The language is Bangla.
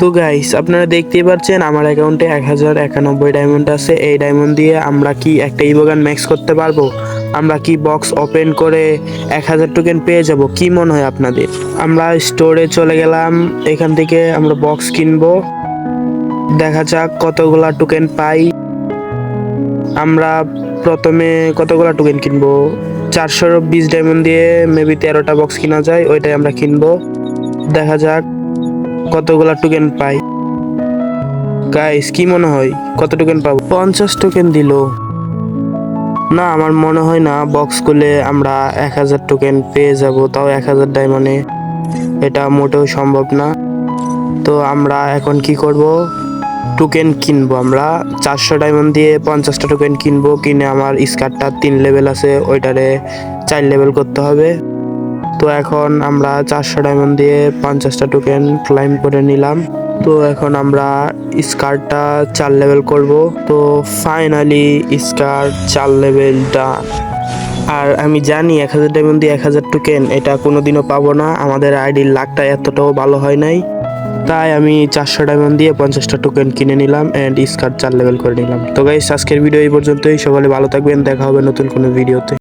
তো গাইস আপনারা দেখতেই পাচ্ছেন আমার অ্যাকাউন্টে এক হাজার একানব্বই ডায়মন্ড আছে। এই ডায়মন্ড দিয়ে আমরা কি একটা ইবোগান ম্যাক্স করতে পারব? আমরা কি বক্স ওপেন করে এক হাজার টোকেন পেয়ে যাব? কি মনে হয় আপনাদের? আমরা স্টোরে চলে গেলাম। এখান থেকে আমরা বক্স কিনবো। দেখা যাক কতগুলা টোকেন পাই। আমরা প্রথমে কতগুলা টোকেন কিনবো? চারশো বিশ ডায়মন্ড দিয়ে মেবি তেরোটা বক্স কিনা যায়, ওইটাই আমরা কিনবো। দেখা যাক। কতগুলা টোকেন পাই? গাইস কি মনে হয়? কত টোকেন পাবো? পঞ্চাশ টোকেন দিল। না, আমার মনে হয় না বক্স খুলে আমরা এক হাজার টোকেন পেয়ে যাব, তাও এক হাজার ডায়মন্ডে এটা মোটেও সম্ভব না। তো আমরা এখন কি করব? টোকেন কিনবো আমরা। চারশো ডায়মন্ড দিয়ে পঞ্চাশটা টোকেন কিনবো, কিনে আমার স্কার্টটা তিন লেভেল আছে, ওইটারে চার লেভেল করতে হবে। তো এখন আমরা চারশো ডায়মন্ড দিয়ে পঞ্চাশটা টোকেন ক্লাইম করে নিলাম। তো এখন আমরা স্কার্টটা চার লেভেল করব। তো ফাইনালি স্কার্ট চার লেভেল ডান আর আমি জানি এক হাজার ডায়মন্ড দিয়ে এক হাজার টোকেন এটা কোনোদিনও পাবো না। আমাদের আইডির লাকটা এতটাও ভালো হয় নাই। তাই আমি চারশো ডায়মন্ড দিয়ে পঞ্চাশটা টোকেন কিনে নিলাম অ্যান্ড স্কার্ট চার লেভেল করে নিলাম। তো গাইস আজকের ভিডিও এই পর্যন্তই। সকলে ভালো থাকবেন। দেখা হবে নতুন কোনো ভিডিওতে